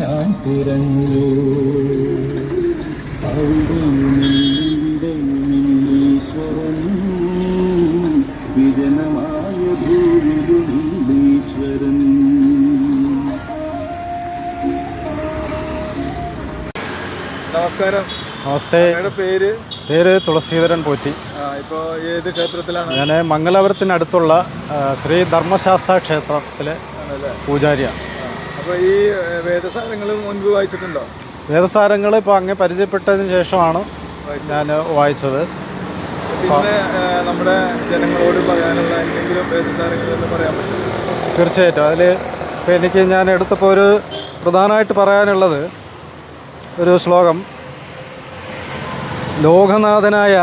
ഞാൻ തിരഞ്ഞു അവിടെയുമിവിടെയുമില്ലീശ്വരൻ വിജനമായ ഭൂവിലുണ്ടീശ്വരൻ നമസ്കാരം. നമസ്തേ. പേര്? പേര് തുളസീധരൻ പോറ്റി. ഇപ്പോൾ ഇപ്പോ ഏത് ക്ഷേത്രത്തിലാണ്? ഞാൻ മംഗലാപുരത്തിനടുത്തുള്ള ശ്രീ ധർമ്മശാസ്ത്ര ക്ഷേത്രത്തിലെ പൂജാരിയാണ്. ആ, അപ്പൊ ഈ വേദസാരങ്ങൾ മുൻപ് വായിച്ചിട്ടുണ്ടോ? വേദസാരങ്ങൾ ഇപ്പോൾ അങ്ങ് പരിചയപ്പെട്ടതിന് ശേഷമാണ് ഞാൻ വായിച്ചത്. പിന്നെ നമ്മുടെ ജനങ്ങളോട് പറയാനുള്ള എന്തെങ്കിലും വേദസാരങ്ങൾ എന്ന് പറയാൻ പറ്റും തീർച്ചയായിട്ടും. അതിൽ ഇപ്പോൾ എനിക്ക് ഞാൻ എടുത്തപ്പോൾ ഒരു പ്രധാനമായിട്ട് പറയാനുള്ളത് ഒരു ശ്ലോകം. ലോകനാഥനായ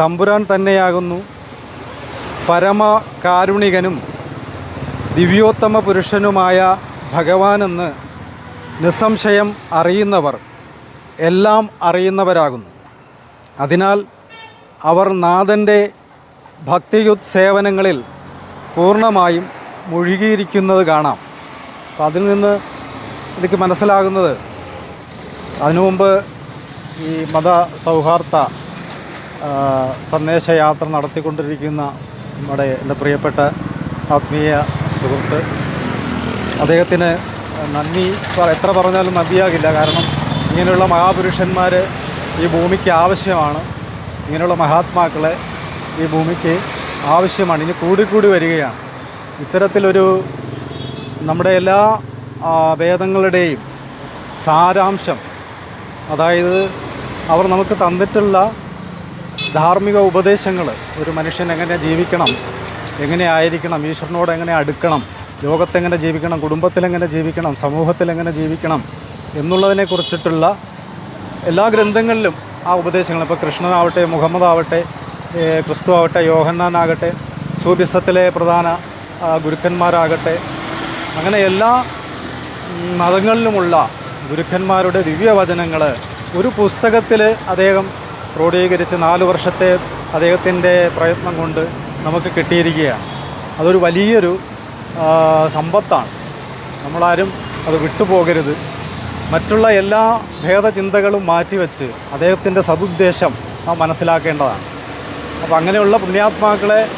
തമ്പുരാൻ തന്നെയാകുന്നു. പരമകാരുണികനും ദിവ്യോത്തമ പുരുഷനുമായ ഭഗവാനെന്ന് നിസ്സംശയം അറിയുന്നവർ എല്ലാം അറിയുന്നവരാകുന്നു. അതിനാൽ അവർ നാഥന്റെ ഭക്തിയുത് സേവനങ്ങളിൽ പൂർണമായും മുഴുകിയിരിക്കുന്നത് കാണാം. അപ്പം അതിൽ നിന്ന് എനിക്ക് മനസ്സിലാകുന്നത് അതിനു മുമ്പ് ഈ മത സൗഹാർദ്ദ സന്ദേശയാത്ര നടത്തിക്കൊണ്ടിരിക്കുന്ന നമ്മുടെ എന്റെ പ്രിയപ്പെട്ട ആത്മീയ സുഹൃത്ത് അദ്ദേഹത്തിന് നന്ദി. എത്ര പറഞ്ഞാലും മതിയാകില്ല കാരണം ഇങ്ങനെയുള്ള മഹാപുരുഷന്മാർ ഈ ഭൂമിക്ക് ആവശ്യമാണ്. ഇങ്ങനെയുള്ള മഹാത്മാക്കളെ ഈ ഭൂമിക്ക് ആവശ്യമാണ്. ഇനി കൂടിക്കൂടി വരികയാണ്. ഇത്തരത്തിലൊരു നമ്മുടെ എല്ലാ വേദങ്ങളുടെയും സാരാംശം അതായത് അവർ നമുക്ക് തന്നിട്ടുള്ള ധാർമ്മിക ഉപദേശങ്ങൾ ഒരു മനുഷ്യൻ എങ്ങനെ ജീവിക്കണം എങ്ങനെ ആയിരിക്കണം ഈശ്വരനോട് എങ്ങനെ അടുക്കണം ലോകത്തെങ്ങനെ ജീവിക്കണം കുടുംബത്തിലെങ്ങനെ ജീവിക്കണം സമൂഹത്തിലെങ്ങനെ ജീവിക്കണം എന്നുള്ളതിനെ കുറിച്ചിട്ടുള്ള എല്ലാ ഗ്രന്ഥങ്ങളിലും ആ ഉപദേശങ്ങൾ ഇപ്പോൾ കൃഷ്ണനാവട്ടെ മുഹമ്മദ് ആവട്ടെ ക്രിസ്തു ആവട്ടെ യോഹന്നാനാകട്ടെ സൂബിസത്തിലെ പ്രധാന ഗുരുക്കന്മാരാകട്ടെ അങ്ങനെ എല്ലാ മതങ്ങളിലുമുള്ള ഗുരുക്കന്മാരുടെ ദിവ്യവചനങ്ങൾ ഒരു പുസ്തകത്തിൽ അദ്ദേഹം ക്രോഡീകരിച്ച് നാല് വർഷത്തെ അദ്ദേഹത്തിന്റെ പ്രയത്നം കൊണ്ട് നമുക്ക് കിട്ടിയിരിക്കുകയാണ്. അതൊരു വലിയൊരു സമ്പത്താണ്. നമ്മളാരും അത് വിട്ടുപോകരുത്. മറ്റുള്ള എല്ലാ ഭേദചിന്തകളും മാറ്റിവെച്ച് അദ്ദേഹത്തിന്റെ സതുദ്ദേശം നാം മനസ്സിലാക്കേണ്ടതാണ്. അപ്പോൾ അങ്ങനെയുള്ള പുണ്യാത്മാക്കളെ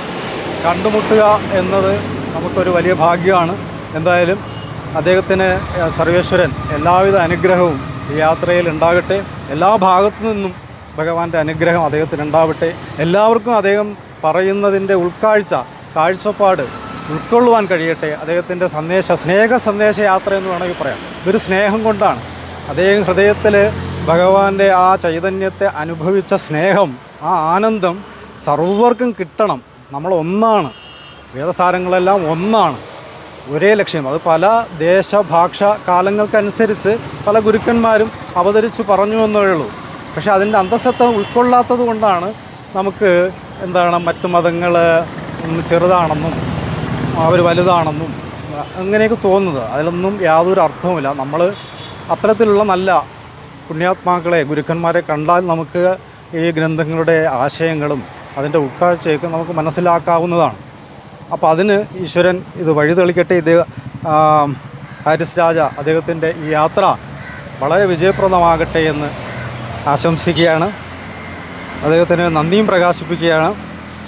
കണ്ടുമുട്ടുക എന്നത് നമുക്കൊരു വലിയ ഭാഗ്യമാണ്. എന്തായാലും അദ്ദേഹത്തിന് സർവേശ്വരൻ എല്ലാവിധ അനുഗ്രഹവും ഈ യാത്രയിൽ ഉണ്ടാകട്ടെ. എല്ലാ ഭാഗത്തു നിന്നും ഭഗവാന്റെ അനുഗ്രഹം അദ്ദേഹത്തിന് ഉണ്ടാവട്ടെ. എല്ലാവർക്കും അദ്ദേഹം പറയുന്നതിന്റെ ഉൾക്കാഴ്ച കാഴ്ചപ്പാട് ഉൾക്കൊള്ളുവാൻ കഴിയട്ടെ. അദ്ദേഹത്തിന്റെ സന്ദേശ സ്നേഹ സന്ദേശ യാത്ര എന്ന് വേണമെങ്കിൽ പറയാം. ഇതൊരു സ്നേഹം കൊണ്ടാണ്. അദ്ദേഹം ഹൃദയത്തിൽ ഭഗവാന്റെ ആ ചൈതന്യത്തെ അനുഭവിച്ച സ്നേഹം ആ ആനന്ദം സർവർക്കും കിട്ടണം. നമ്മൾ ഒന്നാണ്. വേദസാരങ്ങളെല്ലാം ഒന്നാണ്. ഒരേ ലക്ഷ്യം. അത് പല ദേശ ഭാഷ കാലങ്ങൾക്കനുസരിച്ച് പല ഗുരുക്കന്മാരും അവതരിച്ചു പറഞ്ഞു എന്നേ ഉള്ളൂ. പക്ഷേ അതിന്റെ അന്തസ്സത്ത ഉൾക്കൊള്ളാത്തത് കൊണ്ടാണ് നമുക്ക് എന്താണ് മറ്റു മതങ്ങൾ ചെറുതാണെന്നും അവർ വലുതാണെന്നും അങ്ങനെയൊക്കെ തോന്നുന്നത്. അതിലൊന്നും യാതൊരു അർത്ഥവുമില്ല. നമ്മൾ അത്തരത്തിലുള്ള നല്ല പുണ്യാത്മാക്കളെ ഗുരുക്കന്മാരെ കണ്ടാൽ നമുക്ക് ഈ ഗ്രന്ഥങ്ങളുടെ ആശയങ്ങളും അതിന്റെ ഉൾക്കാഴ്ചയൊക്കെ നമുക്ക് മനസ്സിലാക്കാവുന്നതാണ്. അപ്പോൾ അതിന് ഈശ്വരൻ ഇത് വഴിതെളിക്കട്ടെ ഇത് ആ, ഹാരിസ് രാജ അദ്ദേഹത്തിന്റെ ഈ യാത്ര വളരെ വിജയപ്രദമാകട്ടെ എന്ന് ആശംസിക്കുകയാണ്. അദ്ദേഹത്തിന് നന്ദിയും പ്രകാശിപ്പിക്കുകയാണ്.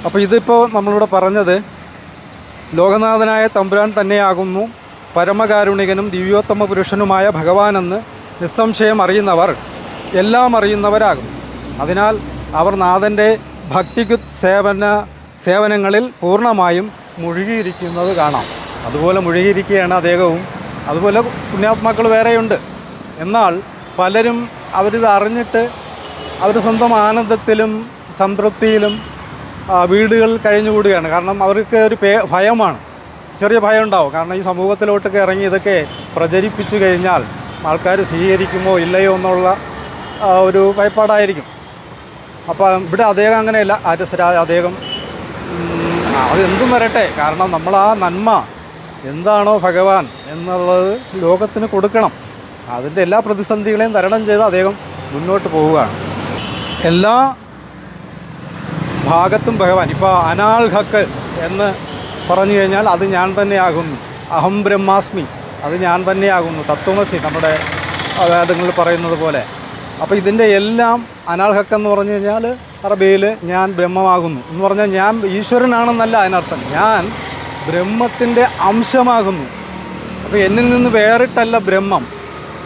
അപ്പോൾ ഇതിപ്പോൾ നമ്മളിവിടെ പറഞ്ഞത് ലോകനാഥനായ തമ്പുരാൻ തന്നെയാകുന്നു. പരമകാരുണികനും ദിവ്യോത്തമ പുരുഷനുമായ ഭഗവാനെന്ന് നിസ്സംശയം അറിയുന്നവർ എല്ലാം അറിയുന്നവരാകും അതിനാൽ അവർ നാഥന്റെ ഭക്തികു സേവന സേവനങ്ങളിൽ പൂർണമായും മുഴുകിയിരിക്കുന്നത് കാണാം. അതുപോലെ മുഴുകിയിരിക്കുകയാണ് അദ്ദേഹവും. അതുപോലെ പുണ്യാത്മാക്കൾ വേറെയുണ്ട്. എന്നാൽ പലരും അവരിത് അറിഞ്ഞിട്ട് അവർ സ്വന്തം ആനന്ദത്തിലും സംതൃപ്തിയിലും ആ, വീടുകളിൽ കഴിഞ്ഞുകൂടുകയാണ്. കാരണം അവർക്ക് ഒരു പേ ഭയമാണ്. ചെറിയ ഭയം ഉണ്ടാവും കാരണം ഈ സമൂഹത്തിലോട്ടൊക്കെ ഇറങ്ങി ഇതൊക്കെ പ്രചരിപ്പിച്ചു കഴിഞ്ഞാൽ ആൾക്കാർ സ്വീകരിക്കുമോ ഇല്ലയോ എന്നുള്ള ഒരു ഭയപ്പാടായിരിക്കും. അപ്പോൾ ഇവിടെ അദ്ദേഹം അങ്ങനെയല്ല. ആര്യസരാജ അദ്ദേഹം അതെന്തും വരട്ടെ. കാരണം നമ്മൾ ആ നന്മ എന്താണോ ഭഗവാൻ എന്നുള്ളത് ലോകത്തിന് കൊടുക്കണം. അതിന്റെ എല്ലാ പ്രതിസന്ധികളെയും തരണം ചെയ്ത് അദ്ദേഹം മുന്നോട്ട് പോവുകയാണ്. എല്ലാ ഭാഗത്തും ഭഗവാൻ. ഇപ്പോൾ അനാൾ ഹക്ക് എന്ന് പറഞ്ഞു കഴിഞ്ഞാൽ അത് ഞാൻ തന്നെയാകുന്നു. അഹം ബ്രഹ്മാസ്മി അത് ഞാൻ തന്നെയാകുന്നു. തത്വമസി നമ്മുടെ വേദങ്ങളിൽ പറയുന്നത് പോലെ. അപ്പോൾ ഇതിന്റെ എല്ലാം അനാൾ ഹക്ക് എന്ന് പറഞ്ഞു കഴിഞ്ഞാൽ അറബിയിൽ ഞാൻ ബ്രഹ്മമാകുന്നു. എന്ന് പറഞ്ഞാൽ ഞാൻ ഈശ്വരനാണെന്നല്ല അതിനർത്ഥം. ഞാൻ ബ്രഹ്മത്തിന്റെ അംശമാകുന്നു. അപ്പോൾ എന്നിൽ നിന്ന് വേറിട്ടല്ല ബ്രഹ്മം.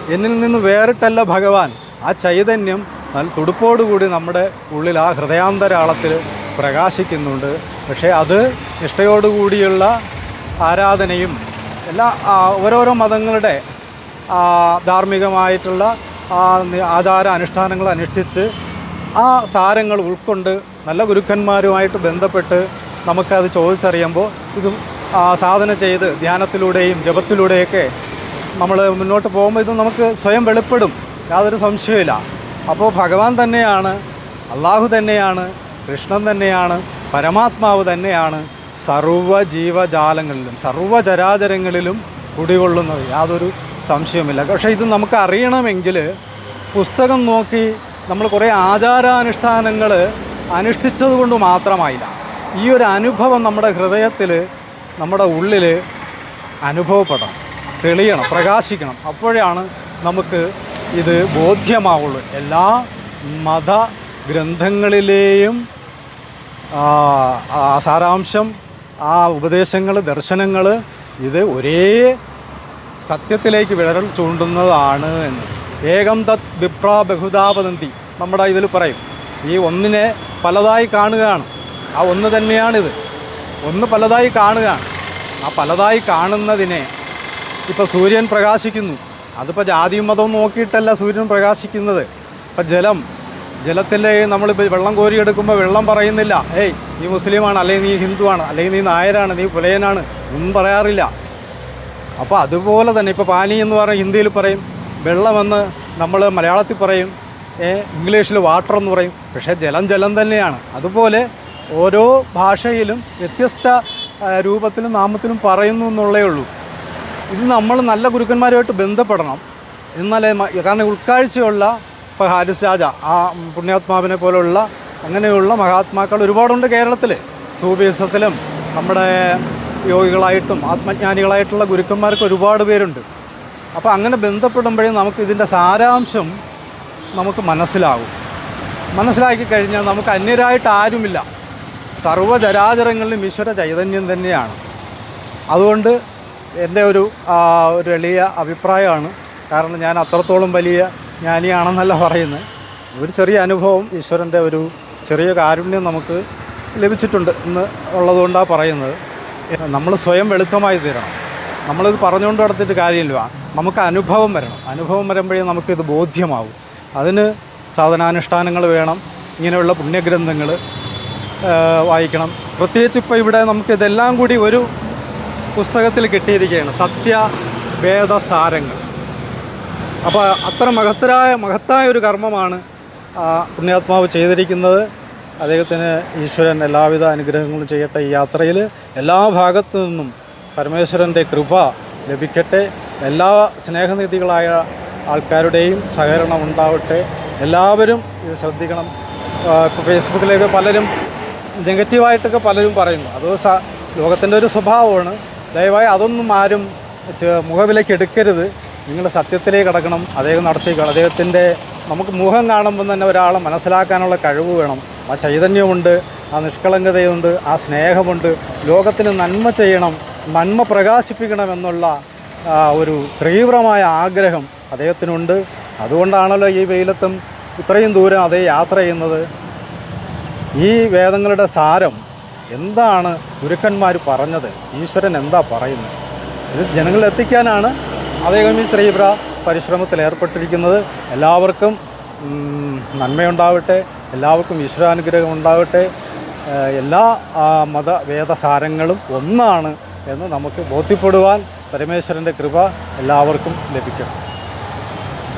എന്നിൽ നിന്ന് വേറിട്ടല്ല ഭഗവാൻ. ആ ചൈതന്യം തുടുപ്പോടുകൂടി നമ്മുടെ ഉള്ളിൽ ആ ഹൃദയാന്തരാളത്തിൽ പ്രകാശിക്കുന്നുണ്ട്. പക്ഷേ അത് നിഷ്ഠയോടുകൂടിയുള്ള ആരാധനയും എല്ലാ ഓരോരോ മതങ്ങളുടെ ധാർമ്മികമായിട്ടുള്ള ആചാര അനുഷ്ഠാനങ്ങൾ അനുഷ്ഠിച്ച് ആ സാരങ്ങൾ ഉൾക്കൊണ്ട് നല്ല ഗുരുക്കന്മാരുമായിട്ട് ബന്ധപ്പെട്ട് നമുക്കത് ചോദിച്ചറിയുമ്പോൾ ഇത് സാധന ചെയ്ത് ധ്യാനത്തിലൂടെയും ജപത്തിലൂടെയൊക്കെ നമ്മൾ മുന്നോട്ട് പോകുമ്പോൾ ഇത് നമുക്ക് സ്വയം വെളിപ്പെടും. യാതൊരു സംശയമില്ല അപ്പോൾ ഭഗവാൻ തന്നെയാണ് അള്ളാഹു തന്നെയാണ് കൃഷ്ണൻ തന്നെയാണ് പരമാത്മാവ് തന്നെയാണ് സർവ ജീവജാലങ്ങളിലും സർവചരാചരങ്ങളിലും കുടികൊള്ളുന്നത്. യാതൊരു സംശയമില്ല പക്ഷേ ഇത് നമുക്ക് അറിയണമെങ്കിൽ പുസ്തകം നോക്കി നമ്മൾ കുറേ ആചാരാനുഷ്ഠാനങ്ങൾ അനുഷ്ഠിച്ചത് കൊണ്ട് മാത്രമായില്ല. ഈ ഒരു അനുഭവം നമ്മുടെ ഹൃദയത്തിൽ നമ്മുടെ ഉള്ളിൽ അനുഭവപ്പെടണം തെളിയണം പ്രകാശിക്കണം. അപ്പോഴാണ് നമുക്ക് ഇത് ബോധ്യമാവുള്ളൂ. എല്ലാ മത ഗ്രന്ഥങ്ങളിലെയും സാരാംശം ആ ഉപദേശങ്ങൾ ദർശനങ്ങൾ ഇത് ഒരേ സത്യത്തിലേക്ക് വിരൽ ചൂണ്ടുന്നതാണ് എന്ന്. ഏകം തത് വിപ്രാ ബഹുതാപനന്തി നമ്മുടെ ഇതിൽ പറയും ഈ ഒന്നിനെ പലതായി കാണുകയാണ്. ആ ഒന്ന് തന്നെയാണിത്. ഒന്ന് പലതായി കാണുകയാണ്. ആ പലതായി കാണുന്നതിനെ ഇപ്പോൾ സൂര്യൻ പ്രകാശിക്കുന്നു. അതിപ്പോൾ ജാതിയും മതവും നോക്കിയിട്ടല്ല സൂര്യൻ പ്രകാശിക്കുന്നത്. ഇപ്പം ജലം ജലത്തിൽ നമ്മളിപ്പോൾ വെള്ളം കോരിയെടുക്കുമ്പോൾ വെള്ളം പറയുന്നില്ല. ഏയ് നീ മുസ്ലിമാണ് അല്ലെങ്കിൽ നീ ഹിന്ദുവാണ് അല്ലെങ്കിൽ നീ നായരാണ് നീ പുലയനാണ് ഒന്നും പറയാറില്ല. അപ്പോൾ അതുപോലെ തന്നെ ഇപ്പോൾ പാനി എന്ന് പറഞ്ഞ ഹിന്ദിയിൽ പറയും വെള്ളമെന്ന് നമ്മൾ മലയാളത്തിൽ പറയും ഇംഗ്ലീഷിൽ വാട്ടർ എന്ന് പറയും. പക്ഷേ ജലം ജലം തന്നെയാണ്. അതുപോലെ ഓരോ ഭാഷയിലും വ്യത്യസ്ത രൂപത്തിലും നാമത്തിലും പറയുന്നു എന്നുള്ളേ ഉള്ളൂ. ഇത് നമ്മൾ നല്ല ഗുരുക്കന്മാരുമായിട്ട് ബന്ധപ്പെടണം. എന്നാലേ കാരണം ഉൾക്കാഴ്ചയുള്ള ഇപ്പോൾ ഹാരിസ് രാജ ആ പുണ്യാത്മാവിനെ പോലെയുള്ള അങ്ങനെയുള്ള മഹാത്മാക്കൾ ഒരുപാടുണ്ട് കേരളത്തിൽ സൂഫിസത്തിലും നമ്മുടെ യോഗികളായിട്ടും ആത്മജ്ഞാനികളായിട്ടുള്ള ഗുരുക്കന്മാർക്ക് ഒരുപാട് പേരുണ്ട്. അപ്പോൾ അങ്ങനെ ബന്ധപ്പെടുമ്പോഴേ നമുക്ക് ഇതിന്റെ സാരാംശം നമുക്ക് മനസ്സിലാകും. മനസ്സിലാക്കി കഴിഞ്ഞാൽ നമുക്ക് അന്യരായിട്ട് ആരുമില്ല. സർവചരാചരങ്ങളിലും ഈശ്വര ചൈതന്യം തന്നെയാണ്. അതുകൊണ്ട് എന്റെ ഒരു ഒരു എളിയ അഭിപ്രായമാണ്. കാരണം ഞാൻ അത്രത്തോളം വലിയ ജ്ഞാനിയാണെന്നല്ല പറയുന്നത്. ഒരു ചെറിയ അനുഭവം ഈശ്വരന്റെ ഒരു ചെറിയ കാരുണ്യം നമുക്ക് ലഭിച്ചിട്ടുണ്ട് എന്ന് ഉള്ളതുകൊണ്ടാണ് പറയുന്നത്. നമ്മൾ സ്വയം വെളിച്ചമായി തീരണം. നമ്മളിത് പറഞ്ഞുകൊണ്ട് നടത്തിയിട്ട് കാര്യമില്ല. നമുക്ക് അനുഭവം വരണം. അനുഭവം വരുമ്പോഴേ നമുക്കിത് ബോധ്യമാവും. അതിന് സാധനാനുഷ്ഠാനങ്ങൾ വേണം. ഇങ്ങനെയുള്ള പുണ്യഗ്രന്ഥങ്ങൾ വായിക്കണം. പ്രത്യേകിച്ച് ഇപ്പോൾ ഇവിടെ നമുക്കിതെല്ലാം കൂടി ഒരു പുസ്തകത്തിൽ കിട്ടിയിരിക്കുകയാണ് സത്യ വേദസാരങ്ങൾ അപ്പോൾ അത്ര മഹത്തരായ മഹത്തായ ഒരു കർമ്മമാണ് പുണ്യാത്മാവ് ചെയ്തിരിക്കുന്നത്. അദ്ദേഹത്തിന് ഈശ്വരൻ എല്ലാവിധ അനുഗ്രഹങ്ങളും ചെയ്യട്ടെ ഈ യാത്രയിൽ എല്ലാ ഭാഗത്തു നിന്നും പരമേശ്വരന്റെ കൃപ ലഭിക്കട്ടെ. എല്ലാ സ്നേഹനിധികളായ ആൾക്കാരുടെയും സഹകരണം ഉണ്ടാവട്ടെ. എല്ലാവരും ഇത് ശ്രദ്ധിക്കണം. ഇപ്പോൾ ഫേസ്ബുക്കിലേക്ക് പലരും നെഗറ്റീവായിട്ടൊക്കെ പലരും പറയുന്നു. അത് ലോകത്തിന്റെ ഒരു സ്വഭാവമാണ്. ദയവായി അതൊന്നും ആരും മുഖവിലേക്ക് എടുക്കരുത്. നിങ്ങൾ സത്യത്തിലേക്ക് കടക്കണം. അദ്ദേഹം നടത്തിക്കണം അദ്ദേഹത്തിന്റെ നമുക്ക് മുഖം കാണുമ്പോൾ തന്നെ ഒരാളെ മനസ്സിലാക്കാനുള്ള കഴിവ് വേണം. ആ ചൈതന്യമുണ്ട് ആ നിഷ്കളങ്കതയുണ്ട് ആ സ്നേഹമുണ്ട്. ലോകത്തിന് നന്മ ചെയ്യണം നന്മ പ്രകാശിപ്പിക്കണം എന്നുള്ള ഒരു തീവ്രമായ ആഗ്രഹം അദ്ദേഹത്തിനുണ്ട്. അതുകൊണ്ടാണല്ലോ ഈ വെയിലത്തും ഇത്രയും ദൂരം അതേ യാത്ര ചെയ്യുന്നത്. ഈ വേദങ്ങളുടെ സാരം എന്താണ് ഗുരുക്കന്മാർ പറഞ്ഞത്? ഈശ്വരൻ എന്താ പറയുന്നത്? ഇത് അദ്ദേഹം ഈ സ്ത്രീപ്ര പരിശ്രമത്തിൽ ഏർപ്പെട്ടിരിക്കുന്നത്. എല്ലാവർക്കും നന്മയുണ്ടാവട്ടെ എല്ലാവർക്കും ഈശ്വരാനുഗ്രഹം ഉണ്ടാവട്ടെ. എല്ലാ മതവേദസാരങ്ങളും മത വേദസാരങ്ങളും ഒന്നാണ് എന്ന് നമുക്ക് ബോധ്യപ്പെടുവാൻ പരമേശ്വരന്റെ കൃപ എല്ലാവർക്കും ലഭിക്കണം